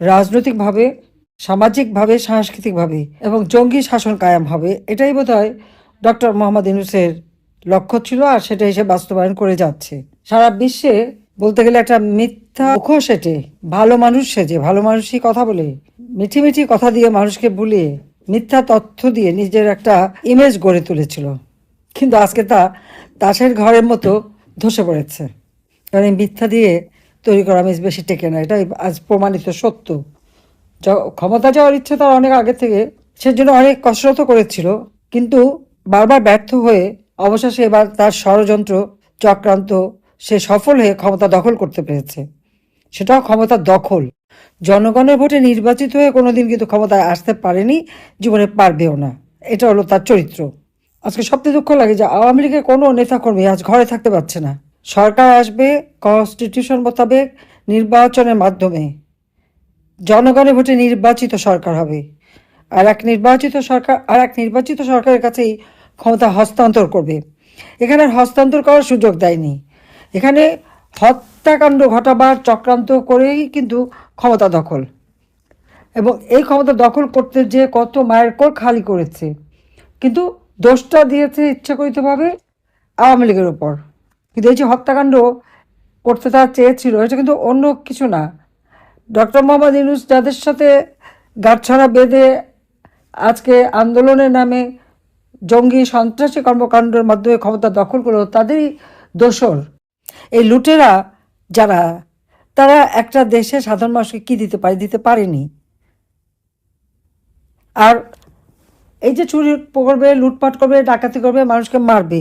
রাজনৈতিকভাবে, সামাজিকভাবে, সাংস্কৃতিকভাবে এবং জঙ্গি শাসন কায়াম হবে, এটাই বোধ হয় ডক্টর মোহাম্মদ ইউনুসের লক্ষ্য ছিল আর সেটা এসে বাস্তবায়ন করে যাচ্ছে। সারা বিশ্বে বলতে গেলে একটা মিথ্যা মুখোশ এটে ভালো মানুষ সেজে, ভালো মানুষই কথা বলে মিঠি মিঠি কথা দিয়ে মানুষকে ভুলিয়ে, মিথ্যা তথ্য দিয়ে নিজের একটা ইমেজ গড়ে তুলেছিল। কিন্তু আজকে তা তাসের ঘরের মতো ধসে পড়েছে। কারণ মিথ্যা দিয়ে তৈরি করা ইমেজ বেশি টেকে না, এটাই আজ প্রমাণিত সত্য। ক্ষমতা যাওয়ার ইচ্ছে তার অনেক আগে থেকে, সেজন্য অনেক কসরত করেছিল, কিন্তু বারবার ব্যর্থ হয়ে অবশেষে এবার তার ষড়যন্ত্র, চক্রান্ত, সে সফল হয়ে ক্ষমতা দখল করতে পেরেছে। সেটাও ক্ষমতা দখল। জনগণের ভোটে নির্বাচিত হয়ে কোনোদিন কিন্তু ক্ষমতায় আসতে পারেনি, জীবনে পারবেও না। এটা হলো তার চরিত্র। আজকে সবচেয়ে দুঃখ লাগে যে আওয়ামী লীগের কোনো নেতাকর্মী আজ ঘরে থাকতে পারছে না। সরকার আসবে কনস্টিটিউশন মোতাবেক নির্বাচনের মাধ্যমে। জনগণের ভোটে নির্বাচিত সরকার হবে। আর এক নির্বাচিত সরকার, আর এক নির্বাচিত সরকারের কাছেই ক্ষমতা হস্তান্তর করবে। এখানে হস্তান্তর করার সুযোগ দেয়নি। এখানে হত্যাকাণ্ড ঘটাবার চক্রান্ত করেই কিন্তু ক্ষমতা দখল। এবং এই ক্ষমতা দখল করতে যে কত মায়ের কোর খালি করেছে। কিন্তু দোষটা দিয়েছে ইচ্ছাকৃতভাবে আওয়ামী লীগের উপর। কিন্তু এই যে হত্যাকাণ্ড করতে তারা চেয়েছিল, এটা কিন্তু অন্য কিছু না। ডক্টর মোহাম্মদ ইউনুস যাদের সাথে গাঁটছড়া বেঁধে আজকে আন্দোলনের নামে জঙ্গি সন্ত্রাসী কর্মকাণ্ডের মাধ্যমে ক্ষমতা দখল করল, তাদেরই দোষর। এই লুটেরা যারা, তারা একটা দেশে সাধারণ মানুষকে কী দিতে পারে, দিতে পারেনি। আর এই যে চুরি করবে লুটপাট করবে, ডাকাতি করবে, মানুষকে মারবে।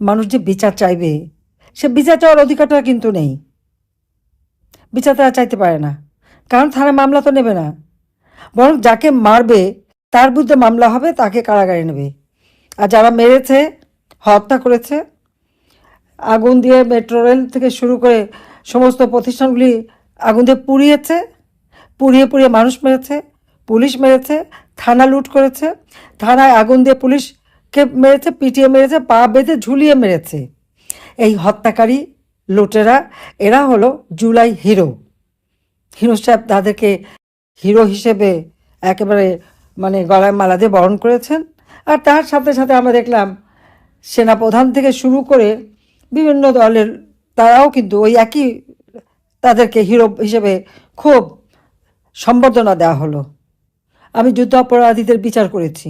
মানুষ যে বিচার চাইবে, সে বিচার চাওয়ার অধিকারটা কিন্তু নেই। বিচার তারা চাইতে পারে না। কারণ থানায় মামলা তো নেবে না। বরং যাকে মারবে, তার বিরুদ্ধে মামলা হবে, তাকে কারাগারে নেবে। আর যারা মেরেছে, হত্যা করেছে, আগুন দিয়ে মেট্রো রেল থেকে শুরু করে সমস্ত প্রতিষ্ঠানগুলি আগুন দিয়ে পুড়িয়েছে, পুড়িয়ে পুড়িয়ে মানুষ মেরেছে, পুলিশ মেরেছে, থানা লুট করেছে, থানায় আগুন দিয়ে পুলিশকে মেরেছে, পিটিয়ে মেরেছে, পা বেঁধে ঝুলিয়ে মেরেছে। এই হত্যাকারী লুটেরা, এরা হলো জুলাই হিরো। হিরো সাহেব তাদেরকে হিরো হিসেবে একেবারে মানে গলায় মালা দিয়ে বরণ করেছেন। আর তার সাথে সাথে আমরা দেখলাম, সেনাপ্রধান থেকে শুরু করে বিভিন্ন দলের তারাও কিন্তু ওই একই তাদেরকে হিরো হিসেবে খুব সম্বর্ধনা দেওয়া হলো। আমি যুদ্ধ অপরাধীদের বিচার করেছি।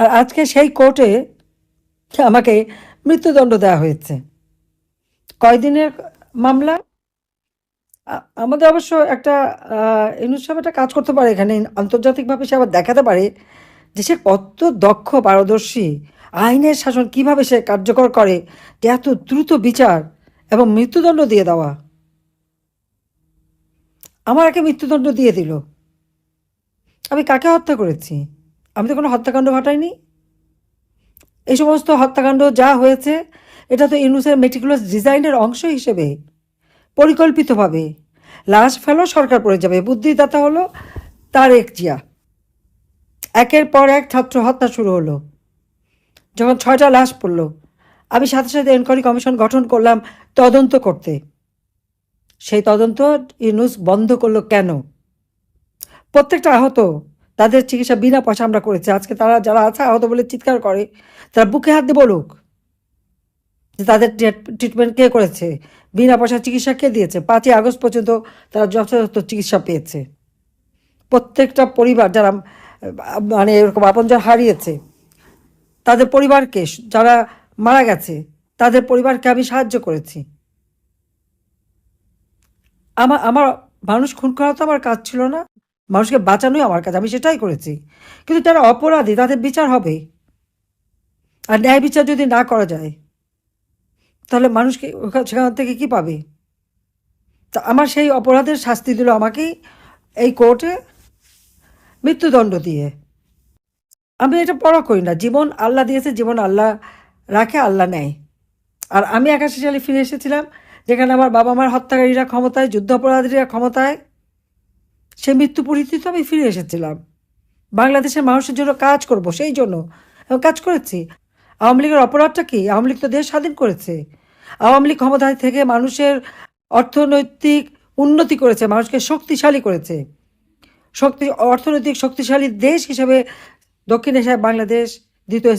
আর আজকে সেই কোর্টে আমাকে মৃত্যুদণ্ড দেওয়া হয়েছে। কয়দিনের মামলা? আমাদের অবশ্য একটা ইউনুস সাহেব একটা কাজ করতে পারে এখানে, আন্তর্জাতিকভাবে সে আবার দেখাতে পারে যে সে কত দক্ষ, পারদর্শী, আইনের শাসন কীভাবে সে কার্যকর করে, যে এত দ্রুত বিচার এবং মৃত্যুদণ্ড দিয়ে দেওয়া। আমার একে মৃত্যুদণ্ড দিয়ে দিল। আমি কাকে হত্যা করেছি? আমি তো কোনো হত্যাকাণ্ড ঘটাইনি। এই সমস্ত হত্যাকাণ্ড যা হয়েছে, এটা তো ইউনুসের মেটিকুলাস ডিজাইনের অংশ হিসেবে পরিকল্পিতভাবে লাশ ফেলো সরকার পড়ে যাবে। বুদ্ধিদাতা হলো তার এক জিয়া। একের পর এক ছাত্র হত্যা শুরু হলো। যখন ছয়টা লাশ পড়ল, আমি সাথে সাথে এনকোয়ারি কমিশন গঠন করলাম তদন্ত করতে। সেই তদন্ত ইউনুস বন্ধ করল কেন? প্রত্যেকটা আহত তাদের চিকিৎসা বিনা পয়সা আমরা করেছি। আজকে তারা যারা আছে, আহত বলে চিৎকার করে, তারা বুকে হাত দিয়ে বলুক যে তাদের ট্রিটমেন্ট কে করেছে? বিনা পয়সা চিকিৎসা কে দিয়েছে? পাঁচই আগস্ট পর্যন্ত তারা যথাযথ চিকিৎসা পেয়েছে। প্রত্যেকটা পরিবার যারা মানে এরকম আপনজন হারিয়েছে, তাদের পরিবারকে যারা মারা গেছে, তাদের পরিবারকে আমি সাহায্য করেছি। আমার আমার মানুষ খুন করা তো আমার কাজ ছিল না। মানুষকে বাঁচানোই আমার কাজ, আমি সেটাই করেছি। কিন্তু যারা অপরাধী, তাদের বিচার হবে। আর ন্যায় বিচার যদি না করা যায়, তাহলে মানুষকে সেখান থেকে কি পাবে? তা আমার সেই অপরাধের শাস্তি দিল আমাকেই এই কোর্টে মৃত্যুদণ্ড দিয়ে। আমি এটা পড়া করি না। জীবন আল্লাহ দিয়েছে, জীবন আল্লাহ রাখে, আল্লাহ নেয়। আর আমি একাশি সালে ফিরে এসেছিলাম, যেখানে আমার বাবা মার হত্যাকারীরা ক্ষমতায়, যুদ্ধাপরাধীরা ক্ষমতায় সে মৃত্যু পরিস্থিতি আমি ফিরে এসেছিলাম। বাংলাদেশের মানুষের জন্য কাজ করব, সেই জন্য। কাজ করেছি। আওয়ামী লীগের অপরাধটা কি? আওয়ামী লীগ তো দেশ স্বাধীন করেছে। আওয়ামী লীগ ক্ষমতায় থেকে মানুষের অর্থনৈতিক উন্নতি করেছে, মানুষকে শক্তিশালী করেছে। শক্তি, অর্থনৈতিক শক্তিশালী দেশ হিসেবে দক্ষিণ এশিয়ায় বাংলাদেশ দ্বিতীয়